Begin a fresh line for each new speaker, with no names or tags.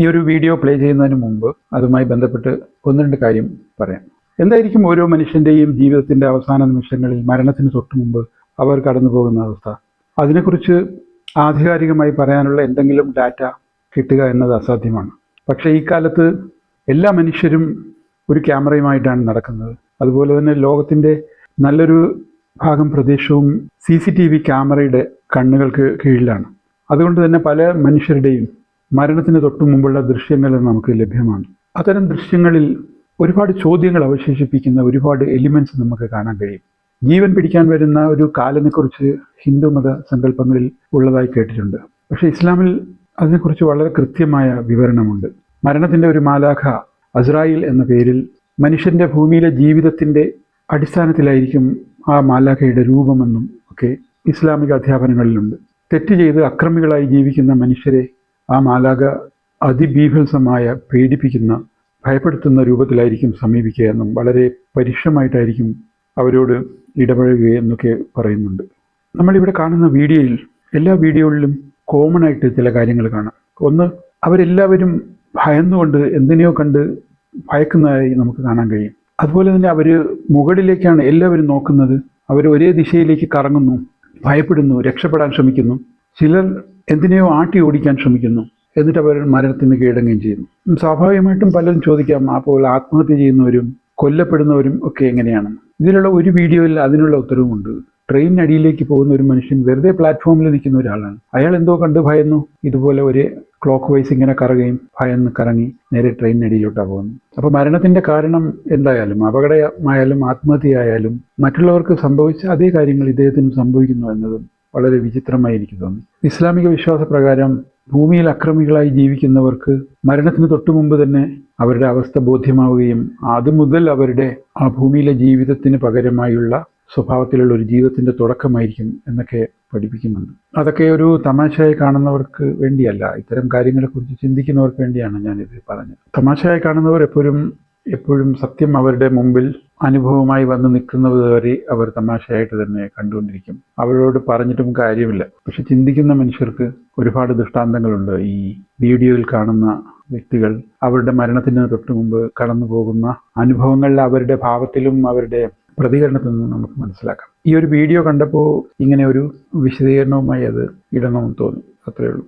ഈ ഒരു video play ചെയ്യുന്നതിന് മുമ്പ് അതുമായി ബന്ധപ്പെട്ട് ഒന്ന് രണ്ട് കാര്യം പറയാം. എന്തായിരിക്കും ഓരോ മനുഷ്യന്റെയും ജീവിതത്തിന്റെ അവസാന നിമിഷങ്ങളിൽ മരണത്തിന് തൊട്ട് മുമ്പ് അവർ കടന്നു പോകുന്ന അവസ്ഥ? അതിനെക്കുറിച്ച് ആധികാരികമായി പറയാനുള്ള എന്തെങ്കിലും ഡാറ്റ കിട്ടുക എന്നത് അസാധ്യമാണ്. പക്ഷേ ഈ കാലത്ത് എല്ലാ മനുഷ്യരും ഒരു ക്യാമറയുമായിട്ടാണ് നടക്കുന്നത്. അതുപോലെ തന്നെ ലോകത്തിന്റെ നല്ലൊരു ഭാഗം പ്രദേശവും സി സി ടി വി ക്യാമറയുടെ കണ്ണുകൾക്ക് കീഴിലാണ്. അതുകൊണ്ട് തന്നെ പല മനുഷ്യരുടെയും മരണത്തിന് തൊട്ടു മുമ്പുള്ള ദൃശ്യങ്ങൾ നമുക്ക് ലഭ്യമാണ്. അത്തരം ദൃശ്യങ്ങളിൽ ഒരുപാട് ചോദ്യങ്ങൾ അവശേഷിപ്പിക്കുന്ന ഒരുപാട് എലിമെന്റ്സ് നമുക്ക് കാണാൻ കഴിയും. ജീവൻ പിടിക്കാൻ വരുന്ന ഒരു കാലനെക്കുറിച്ച് ഹിന്ദു മത സങ്കല്പങ്ങളിൽ ഉള്ളതായി കേട്ടിട്ടുണ്ട്. പക്ഷെ ഇസ്ലാമിൽ അതിനെക്കുറിച്ച് വളരെ കൃത്യമായ വിവരണമുണ്ട്. മരണത്തിന്റെ ഒരു മാലാഖ അസ്രായിൽ എന്ന പേരിൽ മനുഷ്യന്റെ ഭൂമിയിലെ ജീവിതത്തിന്റെ അടിസ്ഥാനത്തിലായിരിക്കും ആ മാലാഖയുടെ രൂപമെന്നും ഒക്കെ ഇസ്ലാമിക അധ്യാപനങ്ങളിലുണ്ട്. തെറ്റ് ചെയ്ത് അക്രമികളായി ജീവിക്കുന്ന മനുഷ്യരെ ആ മാലാഖ അതിബീഭത്സമായ പേടിപ്പിക്കുന്ന ഭയപ്പെടുത്തുന്ന രൂപത്തിലായിരിക്കും സമീപിക്കുക എന്നും വളരെ പരുഷമായിട്ടായിരിക്കും അവരോട് ഇടപഴകുകയെന്നൊക്കെ പറയുന്നുണ്ട്. നമ്മളിവിടെ കാണുന്ന വീഡിയോയിൽ എല്ലാ വീഡിയോകളിലും കോമൺ ആയിട്ട് ചില കാര്യങ്ങൾ കാണാം. ഒന്ന് അവരെല്ലാവരും ഭയന്നുകൊണ്ട് എന്തിനെയോ കണ്ട് ഭയക്കുന്നതായി നമുക്ക് കാണാൻ കഴിയും. അതുപോലെ തന്നെ അവർ മുകളിലേക്കാണ് എല്ലാവരും നോക്കുന്നത്. അവർ ഒരേ ദിശയിലേക്ക് കറങ്ങുന്നു ഭയപ്പെടുന്നു രക്ഷപ്പെടാൻ ശ്രമിക്കുന്നു. ചിലർ എന്തിനെയോ ആട്ടി ഓടിക്കാൻ ശ്രമിക്കുന്നു. എന്നിട്ട് അവർ മരണത്തിന് കീഴടങ്ങുകയും ചെയ്യുന്നു. സ്വാഭാവികമായിട്ടും പലരും ചോദിക്കാം അപ്പോൾ ആത്മഹത്യ ചെയ്യുന്നവരും കൊല്ലപ്പെടുന്നവരും ഒക്കെ എങ്ങനെയാണ്? ഇതിലുള്ള ഒരു വീഡിയോയിൽ അതിനുള്ള ഉത്തരവുമുണ്ട്. ട്രെയിനടിയിലേക്ക് പോകുന്ന ഒരു മനുഷ്യൻ വെറുതെ പ്ലാറ്റ്ഫോമിൽ നിൽക്കുന്ന ഒരാളാണ്. അയാൾ എന്തോ കണ്ട് ഭയന്നു. ഇതുപോലെ ഒരു ക്ലോക്ക് വൈസ് ഇങ്ങനെ കറങ്ങുകയും ഭയന്ന് കറങ്ങി നേരെ ട്രെയിനടിയിലോട്ടാണ് പോകുന്നു അപ്പോൾ മരണത്തിന്റെ കാരണം എന്തായാലും അപകടമായാലും ആത്മഹത്യയായാലും മറ്റുള്ളവർക്ക് സംഭവിച്ച അതേ കാര്യങ്ങൾ ഇദ്ദേഹത്തിനും സംഭവിക്കുന്നു എന്നതും വളരെ വിചിത്രമായി എനിക്ക് തോന്നി. ഇസ്ലാമിക വിശ്വാസപ്രകാരം ഭൂമിയിൽ അക്രമികളായി ജീവിക്കുന്നവർക്ക് മരണത്തിന് തൊട്ടു മുമ്പ് തന്നെ അവരുടെ അവസ്ഥ ബോധ്യമാവുകയും അതുമുതൽ അവരുടെ ആ ഭൂമിയിലെ ജീവിതത്തിന് പകരമായുള്ള സ്വഭാവത്തിലുള്ള ഒരു ജീവിതത്തിന്റെ തുടക്കമായിരിക്കും എന്നൊക്കെ പഠിപ്പിക്കുന്നുണ്ട്. അതൊക്കെ ഒരു തമാശയായി കാണുന്നവർക്ക് വേണ്ടിയല്ല ഇത്തരം കാര്യങ്ങളെക്കുറിച്ച് ചിന്തിക്കുന്നവർക്ക് വേണ്ടിയാണ് ഞാനിത് പറഞ്ഞത്. തമാശയായി കാണുന്നവർ എപ്പോഴും എപ്പോഴും സത്യം അവരുടെ മുമ്പിൽ അനുഭവമായി വന്ന് നിൽക്കുന്നത് വരെ അവർ തമാശയായിട്ട് തന്നെ കണ്ടുകൊണ്ടിരിക്കും. അവരോട് പറഞ്ഞിട്ടും കാര്യമില്ല. പക്ഷെ ചിന്തിക്കുന്ന മനുഷ്യർക്ക് ഒരുപാട് ദൃഷ്ടാന്തങ്ങളുണ്ട്. ഈ വീഡിയോയിൽ കാണുന്ന വ്യക്തികൾ അവരുടെ മരണത്തിന് തൊട്ട് മുമ്പ് കടന്നു പോകുന്ന അനുഭവങ്ങളിൽ അവരുടെ ഭാവത്തിലും അവരുടെ പ്രതികരണത്തിൽ നിന്നും നമുക്ക് മനസ്സിലാക്കാം. ഈ ഒരു വീഡിയോ കണ്ടപ്പോൾ ഇങ്ങനെ ഒരു വിശദീകരണവുമായി അത് ഇടണമെന്ന് തോന്നി. അത്രയേ ഉള്ളൂ.